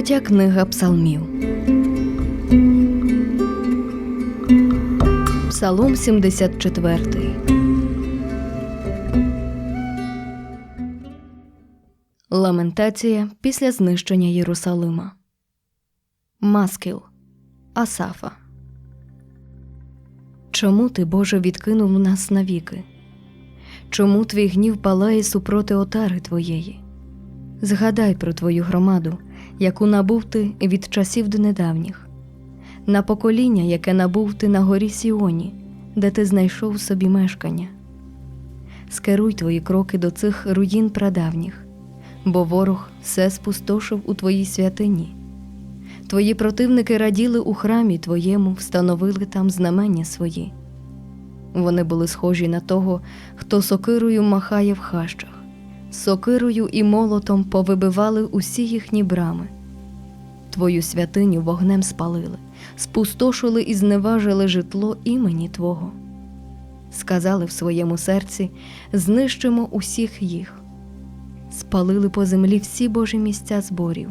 Третя книга Псалмів. Псалом 74. Ламентація після знищення Єрусалима. Маскіл Асафа. Чому ти, Боже, відкинув нас навіки? Чому твій гнів палає супроти отари твоєї? Згадай про твою громаду, яку набув ти від часів донедавніх, на покоління, яке набув ти на горі Сіоні, де ти знайшов собі мешкання. Скеруй твої кроки до цих руїн прадавніх, бо ворог все спустошив у твоїй святині. Твої противники раділи у храмі твоєму, встановили там знамення свої. Вони були схожі на того, хто сокирою махає в хащах, сокирою і молотом повибивали усі їхні брами. Твою святиню вогнем спалили, спустошили і зневажили житло імені Твого. Сказали в своєму серці знищимо усіх їх, спалили по землі всі Божі місця зборів.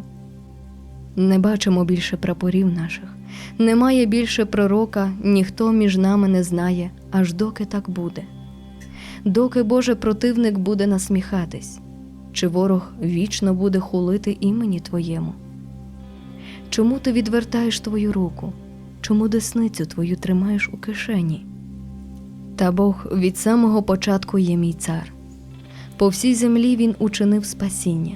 Не бачимо більше прапорів наших, немає більше пророка, ніхто між нами не знає, аж доки так буде. Доки Боже противник буде насміхатись, чи ворог вічно буде хулити імені Твоєму? Чому ти відвертаєш твою руку? Чому десницю твою тримаєш у кишені? Та Бог від самого початку є мій цар. По всій землі він учинив спасіння.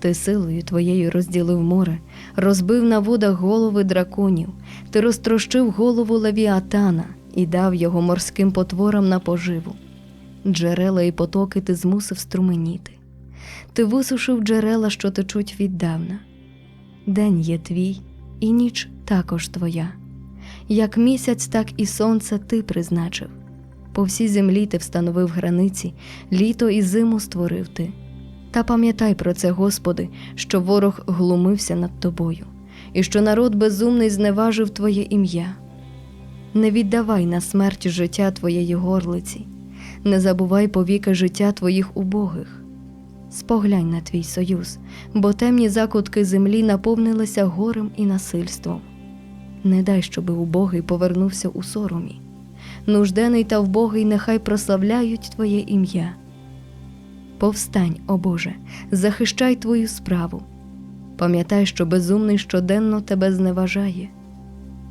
Ти силою твоєю розділив море, розбив на водах голови драконів, ти розтрощив голову левіатана і дав його морським потворам на поживу. Джерела і потоки ти змусив струменіти. Ти висушив джерела, що течуть віддавна. День є твій, і ніч також твоя. Як місяць, так і сонце ти призначив. По всій землі ти встановив границі, літо і зиму створив ти. Та пам'ятай про це, Господи, що ворог глумився над тобою, і що народ безумний зневажив Твоє ім'я. Не віддавай на смерть життя Твоєї горлиці, не забувай повіки життя Твоїх убогих. Споглянь на твій союз, бо темні закутки землі наповнилися горем і насильством. Не дай, щоби убогий повернувся у соромі. Нуждений та вбогий нехай прославляють Твоє ім'я. Повстань, о Боже, захищай твою справу. Пам'ятай, що безумний щоденно тебе зневажає.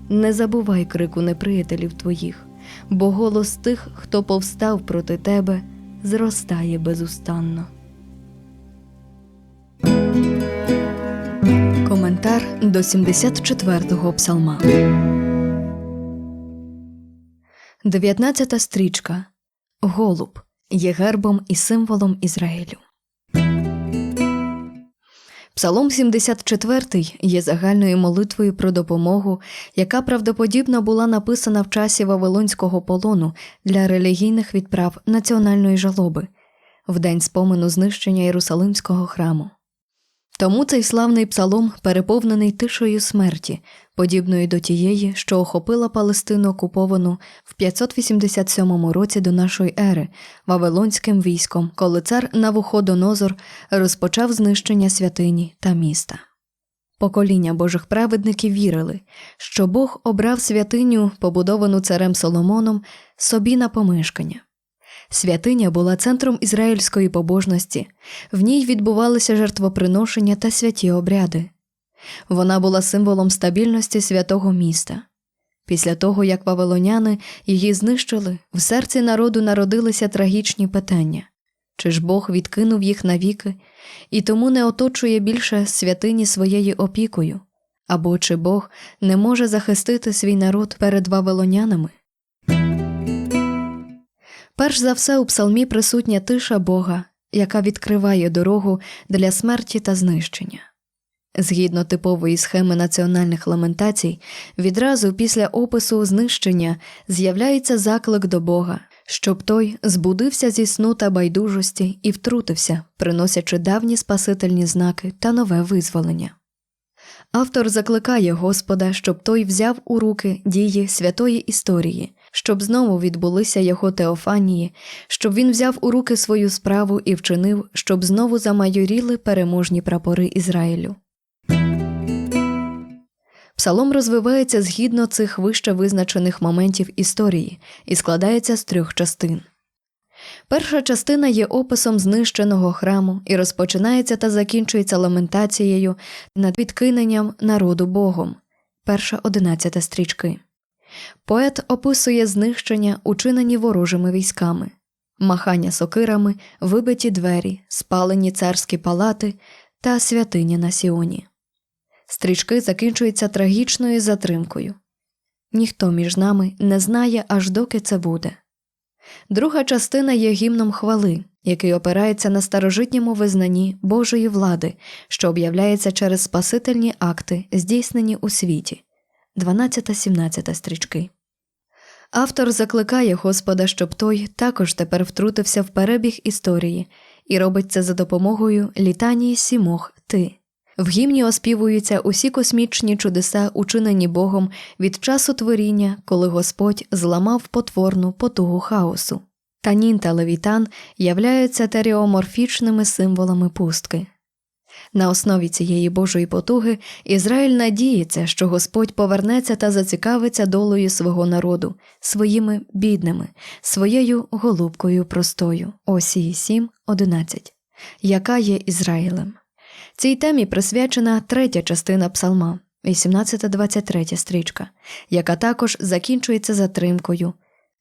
Не забувай крику неприятелів твоїх, бо голос тих, хто повстав проти тебе, зростає безустанно. Коментар до 74-го псалма. 19 стрічка. Голуб є гербом і символом Ізраїлю. Псалом 74 є загальною молитвою про допомогу, яка правдоподібно була написана в часі Вавилонського полону для релігійних відправ національної жалоби в день спомену знищення Єрусалимського храму. Тому цей славний псалом переповнений тишою смерті, подібною до тієї, що охопила Палестину окуповану в 587 році до нашої ери Вавилонським військом, коли цар Навуходонозор розпочав знищення святині та міста. Покоління Божих праведників вірили, що Бог обрав святиню, побудовану царем Соломоном, собі на помешкання. Святиня була центром ізраїльської побожності, в ній відбувалися жертвоприношення та святі обряди. Вона була символом стабільності святого міста. Після того, як вавилоняни її знищили, в серці народу народилися трагічні питання чи ж Бог відкинув їх навіки і тому не оточує більше святині своєю опікою, або чи Бог не може захистити свій народ перед вавилонянами? Перш за все у псалмі присутня тиша Бога, яка відкриває дорогу для смерті та знищення. Згідно типової схеми національних ламентацій, відразу після опису знищення з'являється заклик до Бога, щоб той збудився зі сну та байдужості і втрутився, приносячи давні спасительні знаки та нове визволення. Автор закликає Господа, щоб той взяв у руки дії святої історії, щоб знову відбулися його теофанії, щоб він взяв у руки свою справу і вчинив, щоб знову замайоріли переможні прапори Ізраїлю. Псалом розвивається згідно цих вище визначених моментів історії і складається з трьох частин. Перша частина є описом знищеного храму і розпочинається та закінчується ламентацією над відкиненням народу Богом. Перша одинадцята стрічки. Поет описує знищення, учинені ворожими військами, махання сокирами, вибиті двері, спалені царські палати та святині на Сіоні. Стрічки закінчуються трагічною затримкою. Ніхто між нами не знає, аж доки це буде. Друга частина є гімном хвали, який опирається на старожитньому визнанні Божої влади, що об'являється через спасительні акти, здійснені у світі. 12-17 стрічки. Автор закликає Господа, щоб той також тепер втрутився в перебіг історії і робить це за допомогою літанії сімох ти. В гімні оспівуються усі космічні чудеса, учинені Богом від часу творіння, коли Господь зламав потворну потугу хаосу. Танін та левітан являються теріоморфічними символами пустки. На основі цієї Божої потуги Ізраїль надіється, що Господь повернеться та зацікавиться долею свого народу, своїми бідними, своєю голубкою простою, Осії 7, 11, яка є Ізраїлем. Цій темі присвячена третя частина псалма, 18-23 стрічка, яка також закінчується затримкою.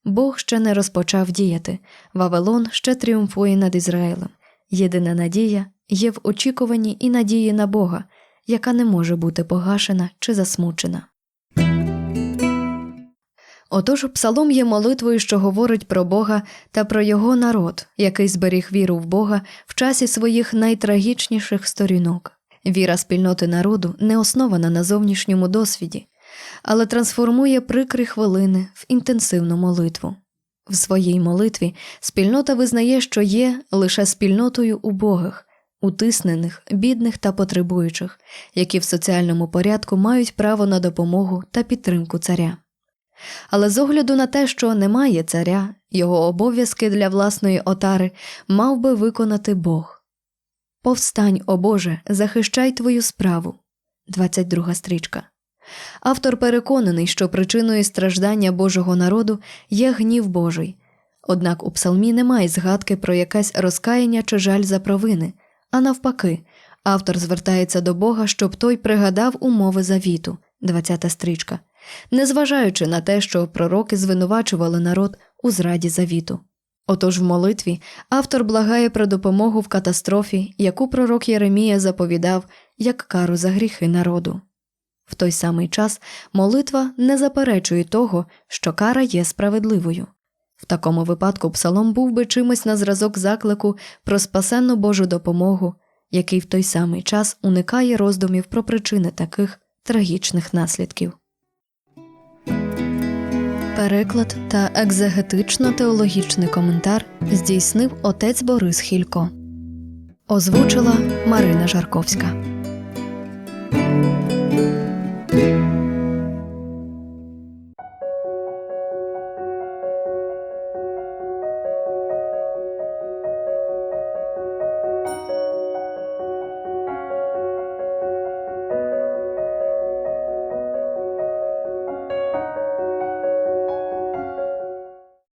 Бог ще не розпочав діяти, Вавилон ще тріумфує над Ізраїлем. Єдина надія є в очікуванні і надії на Бога, яка не може бути погашена чи засмучена. Отож, псалом є молитвою, що говорить про Бога та про його народ, який зберіг віру в Бога в часі своїх найтрагічніших сторінок. Віра спільноти народу не основана на зовнішньому досвіді, але трансформує прикрі хвилини в інтенсивну молитву. В своїй молитві спільнота визнає, що є лише спільнотою убогих, утиснених, бідних та потребуючих, які в соціальному порядку мають право на допомогу та підтримку царя. Але з огляду на те, що немає царя, його обов'язки для власної отари мав би виконати Бог. Повстань, о Боже, захищай твою справу. 22 стрічка. Автор переконаний, що причиною страждання Божого народу є гнів Божий. Однак у псалмі немає згадки про якесь розкаяння чи жаль за провини, а навпаки, автор звертається до Бога, щоб той пригадав умови завіту, 20 стрічка, незважаючи на те, що пророки звинувачували народ у зраді завіту. Отож в молитві автор благає про допомогу в катастрофі, яку пророк Єремія заповідав як кару за гріхи народу. В той самий час молитва не заперечує того, що кара є справедливою. В такому випадку псалом був би чимось на зразок заклику про спасенну Божу допомогу, який в той самий час уникає роздумів про причини таких трагічних наслідків. Переклад та екзегетично-теологічний коментар здійснив отець Борис Хілько. Озвучила Марина Жарковська.